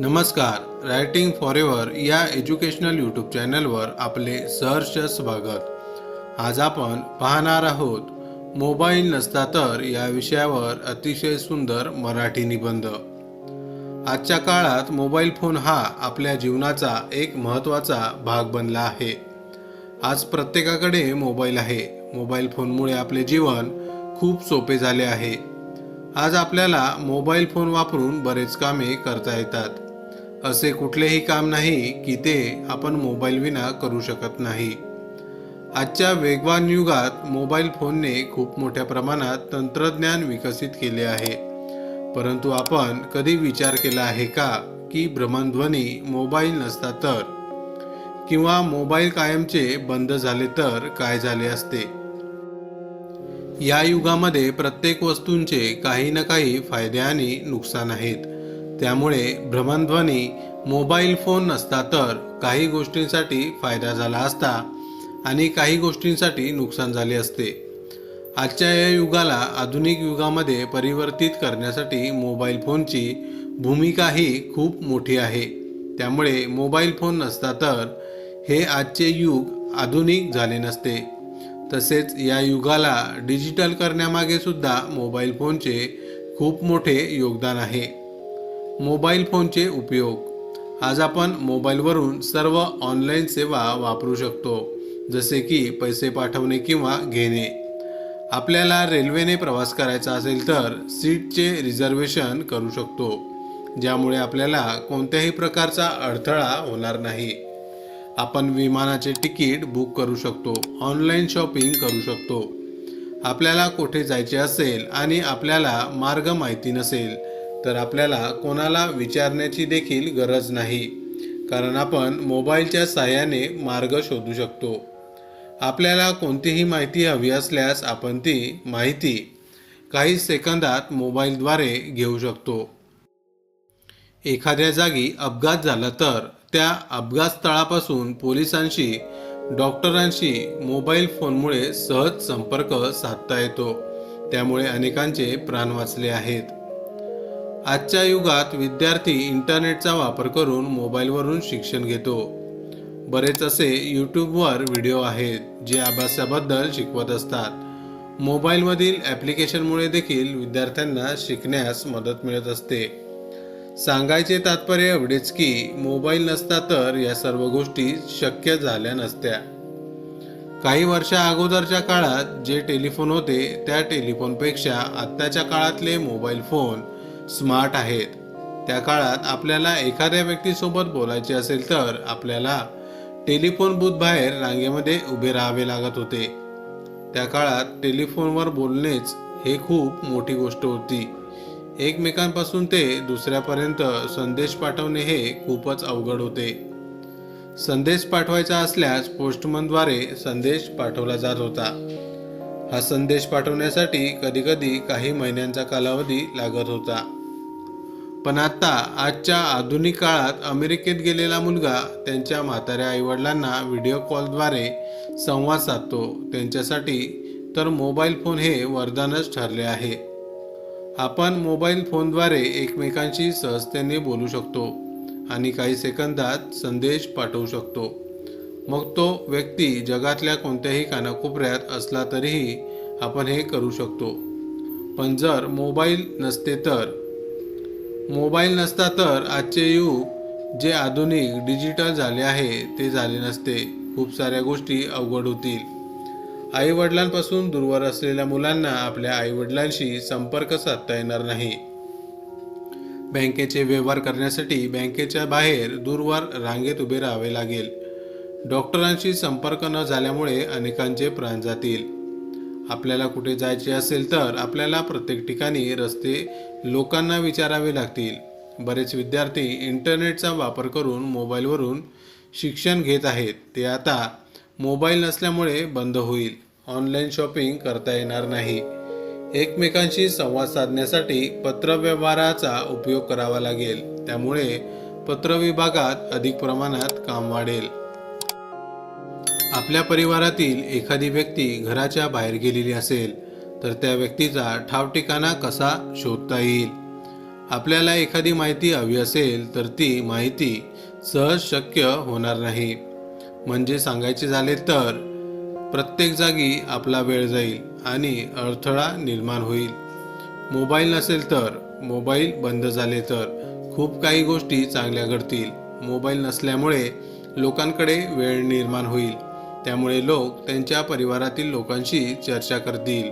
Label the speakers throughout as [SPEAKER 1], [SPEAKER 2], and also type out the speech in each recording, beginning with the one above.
[SPEAKER 1] नमस्कार writing for ever या educational YouTube चॅनलवर आपले सहर्ष स्वागत. आज आपण पाहणार आहोत मोबाईल नसता तर या विषयावर अतिशय सुंदर मराठी निबंध. आजच्या काळात मोबाईल फोन हा आपल्या जीवनाचा एक महत्त्वाचा भाग बनला आहे. आज प्रत्येकाकडे मोबाईल आहे. मोबाईल फोनमुळे आपले जीवन खूप सोपे झाले आहे. आज आपल्याला मोबाईल फोन वापरून बरेच कामे करता येतात. असे कुठलेही काम नाही की ते आपण मोबाईल विना करू शकत नाही. आजच्या वेगवान युगात मोबाईल फोनने खूप मोठ्या प्रमाणात तंत्रज्ञान विकसित केले आहे. परंतु आपण कधी विचार केला आहे का की भ्रमणध्वनी मोबाईल नसता तर? किंवा मोबाईल कायमचे बंद झाले तर काय झाले असते? या युगामध्ये प्रत्येक वस्तूंचे काही ना काही फायदे आणि नुकसान आहेत. त्यामुळे भ्रमणध्वनी मोबाईल फोन नसता तर काही गोष्टींसाठी फायदा झाला असता आणि काही गोष्टींसाठी नुकसान झाले असते. आजच्या या युगाला आधुनिक युगामध्ये परिवर्तित करण्यासाठी मोबाईल फोनची भूमिका ही खूप मोठी आहे. त्यामुळे मोबाईल फोन नसता तर हे आजचे युग आधुनिक झाले नसते. तसेच या युगाला डिजिटल करण्यामागे सुद्धा मोबाईल फोनचे खूप मोठे योगदान आहे. मोबाईल फोनचे उपयोग. आज आपण मोबाईलवरून सर्व ऑनलाईन सेवा वापरू शकतो जसे की पैसे पाठवणे किंवा घेणे. आपल्याला रेल्वेने प्रवास करायचा असेल तर सीटचे रिझर्वेशन करू शकतो ज्यामुळे आपल्याला कोणत्याही प्रकारचा अडथळा होणार नाही. आपण विमानाचे तिकीट बुक करू शकतो ऑनलाईन शॉपिंग करू शकतो. आपल्याला कुठे जायचे असेल आणि आपल्याला मार्ग माहिती नसेल तर आपल्याला कोणाला विचारण्याची देखील गरज नाही. कारण आपण मोबाईलच्या साहाय्याने मार्ग शोधू शकतो. आपल्याला कोणतीही माहिती हवी असल्यास आपण ती माहिती काही सेकंदात मोबाईलद्वारे घेऊ शकतो. एखाद्या जागी अपघात झाला तर त्या अपघात स्थळापासून पोलिसांशी डॉक्टरांशी मोबाईल फोनमुळे सहज संपर्क साधता येतो. त्यामुळे अनेकांचे प्राण वाचले आहेत. आजच्या युगात विद्यार्थी इंटरनेटचा वापर करून मोबाईलवरून शिक्षण घेतो. बरेच असे यूट्यूबवर व्हिडिओ आहेत जे अभ्यासाबद्दल शिकवत असतात. मोबाईलमधील ॲप्लिकेशनमुळे देखील विद्यार्थ्यांना शिकण्यास मदत मिळत असते. सांगायचे तात्पर्य एवढेच की मोबाईल नसता तर या सर्व गोष्टी शक्य झाल्या नसत्या. काही वर्षा अगोदरच्या काळात जे टेलिफोन होते त्या टेलिफोनपेक्षा आत्ताच्या काळातले मोबाईल फोन स्मार्ट आहेत. त्या काळात आपल्याला एखाद्या व्यक्तीसोबत बोलायचे असेल तर आपल्याला टेलिफोन बूथ बाहेर रांगेमध्ये उभे राहावे लागत होते. त्या काळात टेलिफोनवर बोलणेच हे खूप मोठी गोष्ट होती. एकमेकांपासून ते दुसऱ्यापर्यंत संदेश पाठवणे हे खूपच अवघड होते. संदेश पाठवायचा असल्यास पोस्टमनद्वारे संदेश पाठवला जात होता. हा संदेश पाठवण्यासाठी कधीकधी काही महिन्यांचा कालावधी लागत होता. पण आता आजच्या आधुनिक काळात अमेरिकेत गेलेला मुलगा त्यांच्या म्हाताऱ्या आईवडिलांना व्हिडिओ कॉलद्वारे संवाद साधतो. त्यांच्यासाठी तर मोबाईल फोन हे वरदानच ठरले आहे. आपण मोबाईल फोनद्वारे एकमेकांशी सहजतेने बोलू शकतो आणि काही सेकंदात संदेश पाठवू शकतो. मग तो व्यक्ती जगातल्या कोणत्याही कानाकोपऱ्यात असला तरीही आपण हे करू शकतो. पण जर मोबाईल नसते तर? मोबाईल नसता तर आजचे युग जे आधुनिक डिजिटल झाले आहे ते झाले नसते. खूप साऱ्या गोष्टी अवघड होतील. आईवडिलांपासून दूरवर असलेल्या मुलांना आपल्या आईवडिलांशी संपर्क साधता येणार नाही. बँकेचे व्यवहार करण्यासाठी बँकेच्या बाहेर दूरवर रांगेत उभे राहावे लागेल. डॉक्टरांशी संपर्क न झाल्यामुळे अनेकांचे प्राण जातील. आपल्याला कुठे जायचे असेल तर आपल्याला प्रत्येक ठिकाणी रस्ते लोकांना विचारावे लागतील. बरेच विद्यार्थी इंटरनेटचा वापर करून मोबाईलवरून शिक्षण घेत आहेत. ते आता मोबाईल नसल्यामुळे बंद होईल. ऑनलाईन शॉपिंग करता येणार नाही. एकमेकांशी संवाद साधण्यासाठी पत्रव्यवहाराचा उपयोग करावा लागेल. त्यामुळे पत्रविभागात अधिक प्रमाणात काम वाढेल. आपल्या परिवारातील एखादी व्यक्ती घराच्या बाहेर गेलेली असेल तर त्या व्यक्तीचा ठावठिकाणा कसा शोधता येईल? आपल्याला एखादी माहिती हवी असेल तर ती माहिती सहज शक्य होणार नाही. म्हणजे सांगायचे झाले तर प्रत्येक जागी आपला वेळ जाईल आणि अडथळा निर्माण होईल. मोबाईल नसेल तर मोबाईल बंद झाले तर खूप काही गोष्टी चांगल्या घडतील. मोबाईल नसल्यामुळे लोकांकडे वेळ निर्माण होईल. त्यामुळे लोक त्यांच्या परिवारातील लोकांशी चर्चा करतील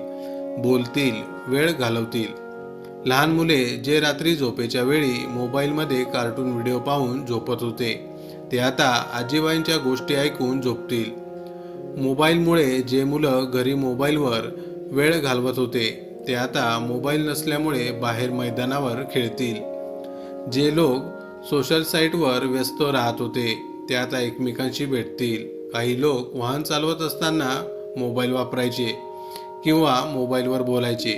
[SPEAKER 1] बोलतील वेळ घालवतील. लहान मुले जे रात्री झोपेच्या वेळी मोबाईलमध्ये कार्टून व्हिडिओ पाहून झोपत होते ते आता आजीबाईंच्या गोष्टी ऐकून झोपतील. मोबाईलमुळे जे मुलं घरी मोबाईलवर वेळ घालवत होते ते आता मोबाईल नसल्यामुळे बाहेर मैदानावर खेळतील. जे लोक सोशल साईटवर व्यस्त राहत होते ते आता एकमेकांशी भेटतील. काही लोक वाहन चालवत असताना मोबाईल वापरायचे किंवा मोबाईलवर बोलायचे.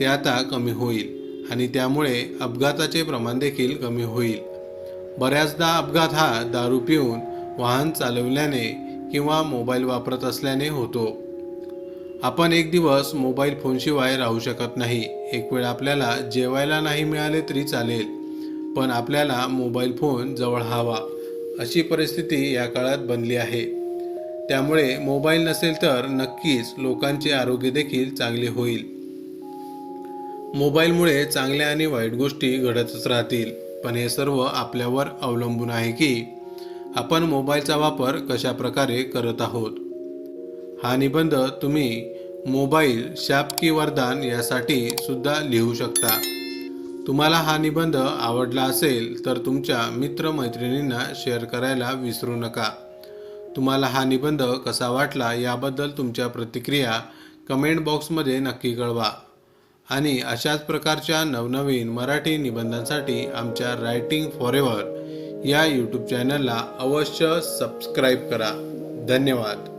[SPEAKER 1] ते आता कमी होईल आणि त्यामुळे अपघाताचे प्रमाण देखील कमी होईल. बऱ्याचदा अपघात हा दारू पिऊन वाहन चालवल्याने किंवा मोबाईल वापरत असल्याने होतो. आपण एक दिवस मोबाईल फोनशिवाय राहू शकत नाही. एक वेळ आपल्याला जेवायला नाही मिळाले तरी चालेल पण आपल्याला मोबाईल फोन जवळ हवा अशी परिस्थिती या काळात बनली आहे. त्यामुळे मोबाईल नसेल तर नक्कीच लोकांचे आरोग्य देखील चांगले होईल. मोबाईलमुळे चांगल्या आणि वाईट गोष्टी घडतच राहतील. पण हे सर्व आपल्यावर अवलंबून आहे की आपण मोबाईलचा वापर कशा प्रकारे करत आहोत? हा निबंध तुम्ही मोबाईल शाप की वरदान यासाठी सुद्धा लिहू शकता. तुम्हाला हा निबंध आवडला असेल तर तुमच्या मित्रमैत्रिणींना शेअर करायला विसरू नका. तुम्हाला हा निबंध कसा वाटला याबद्दल तुमच्या प्रतिक्रिया कमेंट बॉक्समध्ये नक्की कळवा. आणि अशाच प्रकारच्या नवनवीन मराठी निबंधांसाठी आमच्या रायटिंग फॉरेवर या यूट्यूब चॅनलला अवश्य सबस्क्राईब करा. धन्यवाद.